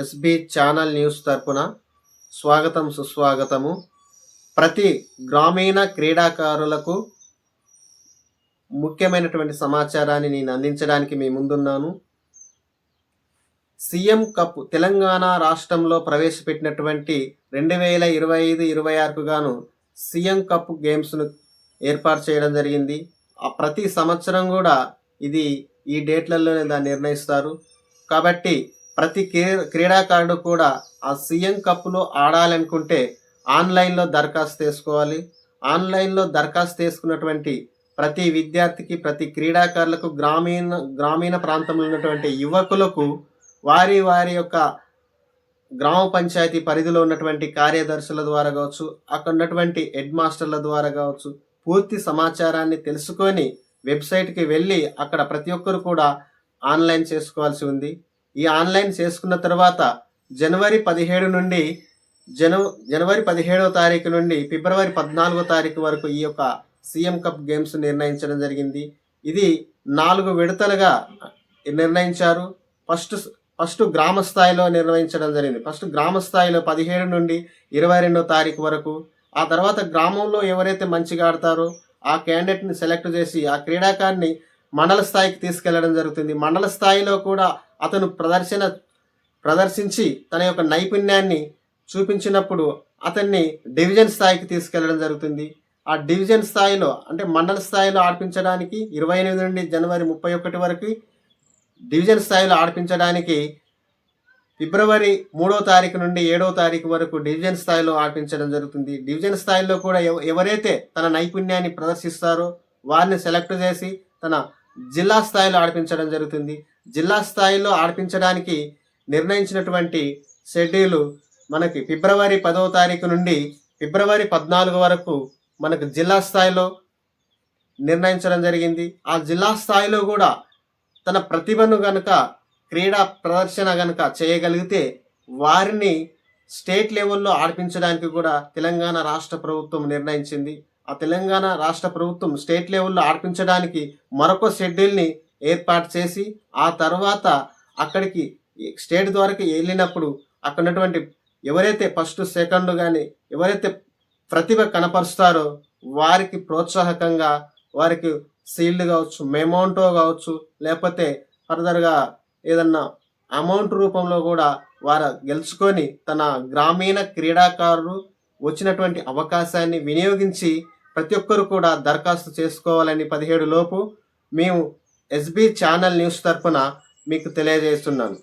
SB channel news తరపున స్వాగతం సుస్వాగతము. ప్రతి గ్రామీణ క్రీడాకారులకు ముఖ్యమైనటువంటి సమాచారాన్ని నేను అందించడానికి మీ ముందున్నాను. సీఎం కప్ తెలంగాణ రాష్ట్రంలో ప్రవేశపెట్టినటువంటి రెండు వేల ఇరవై ఐదు ఇరవై ఆరుకు గాను సీఎం కప్ గేమ్స్ను ఏర్పాటు చేయడం జరిగింది. ఆ ప్రతి సంవత్సరం కూడా ఇది ఈ డేట్లలోనే దాన్ని నిర్ణయిస్తారు. కాబట్టి ప్రతి క్రీ- క్రీడాకారుడు కూడా ఆ సీఎం కప్లో ఆడాలనుకుంటే ఆన్లైన్లో దరఖాస్తు చేసుకోవాలి. ఆన్లైన్లో దరఖాస్తు చేసుకున్నటువంటి ప్రతి విద్యార్థికి ప్రతి క్రీడాకారులకు గ్రామీణ గ్రామీణ ప్రాంతంలో ఉన్నటువంటి యువకులకు వారి వారి యొక్క గ్రామ పంచాయతీ పరిధిలో ఉన్నటువంటి కార్యదర్శుల ద్వారా కావచ్చు అక్కడ ఉన్నటువంటి హెడ్ మాస్టర్ల ద్వారా కావచ్చు పూర్తి సమాచారాన్ని తెలుసుకొని వెబ్సైట్కి వెళ్ళి అక్కడ ప్రతి ఒక్కరు కూడా ఆన్లైన్ చేసుకోవాల్సి ఉంది. ఈ ఆన్లైన్ చేసుకున్న తర్వాత జనవరి పదిహేడు నుండి జన జనవరి పదిహేడవ తారీఖు నుండి ఫిబ్రవరి పద్నాలుగో తారీఖు వరకు ఈ యొక్క సీఎం కప్ గేమ్స్ నిర్ణయించడం జరిగింది. ఇది నాలుగు విడతలుగా నిర్ణయించారు. ఫస్ట్ ఫస్ట్ గ్రామ స్థాయిలో నిర్వహించడం జరిగింది. ఫస్ట్ గ్రామ స్థాయిలో పదిహేడు నుండి ఇరవై రెండో తారీఖు వరకు. ఆ తర్వాత గ్రామంలో ఎవరైతే మంచిగా ఆడతారో ఆ క్యాండిడేట్ని సెలెక్ట్ చేసి ఆ క్రీడాకారిని మండల స్థాయికి తీసుకెళ్ళడం జరుగుతుంది. మండల స్థాయిలో కూడా అతను ప్రదర్శన ప్రదర్శించి తన యొక్క నైపుణ్యాన్ని చూపించినప్పుడు అతన్ని డివిజన్ స్థాయికి తీసుకెళ్ళడం జరుగుతుంది. ఆ డివిజన్ స్థాయిలో అంటే మండల స్థాయిలో ఆడిపించడానికి ఇరవై ఎనిమిది నుండి జనవరి ముప్పై ఒకటి వరకు డివిజన్ స్థాయిలో ఆడిపించడానికి ఫిబ్రవరి మూడో తారీఖు నుండి ఏడో తారీఖు వరకు డివిజన్ స్థాయిలో ఆడిపించడం జరుగుతుంది. డివిజన్ స్థాయిలో కూడా ఎవ- ఎవరైతే తన నైపుణ్యాన్ని ప్రదర్శిస్తారో వారిని సెలెక్ట్ చేసి తన జిల్లా స్థాయిలో ఆడిపించడం జరుగుతుంది. జిల్లా స్థాయిలో ఆడిపించడానికి నిర్ణయించినటువంటి షెడ్యూలు మనకి ఫిబ్రవరి పదవ తారీఖు నుండి ఫిబ్రవరి పద్నాలుగు వరకు మనకు జిల్లా స్థాయిలో నిర్ణయించడం జరిగింది. ఆ జిల్లా స్థాయిలో కూడా తన ప్రతిభను గనుక క్రీడా ప్రదర్శన గనుక చేయగలిగితే వారిని స్టేట్ లెవెల్లో ఆడిపించడానికి కూడా తెలంగాణ రాష్ట్ర ప్రభుత్వం నిర్ణయించింది. ఆ తెలంగాణ రాష్ట్ర ప్రభుత్వం స్టేట్ లెవెల్లో ఆడిపించడానికి మరొక షెడ్యూల్ని ఏర్పాటు చేసి ఆ తర్వాత అక్కడికి స్టేట్ ద్వారాకి వెళ్ళినప్పుడు అక్కడ ఉన్నటువంటి ఎవరైతే ఫస్ట్ సెకండ్ కానీ ఎవరైతే ప్రతిభ కనపరుస్తారో వారికి ప్రోత్సాహకంగా వారికి సీల్డ్ కావచ్చు మెమౌంటో కావచ్చు లేకపోతే ఫర్దర్గా ఏదన్నా అమౌంట్ రూపంలో కూడా వారు గెలుచుకొని తన గ్రామీణ క్రీడాకారులు వచ్చినటువంటి అవకాశాన్ని వినియోగించి ప్రతి ఒక్కరు కూడా దరఖాస్తు చేసుకోవాలని పదిహేడు లోపు మేము ఎస్బి ఛానల్ న్యూస్ తరపున మీకు తెలియజేస్తున్నాను.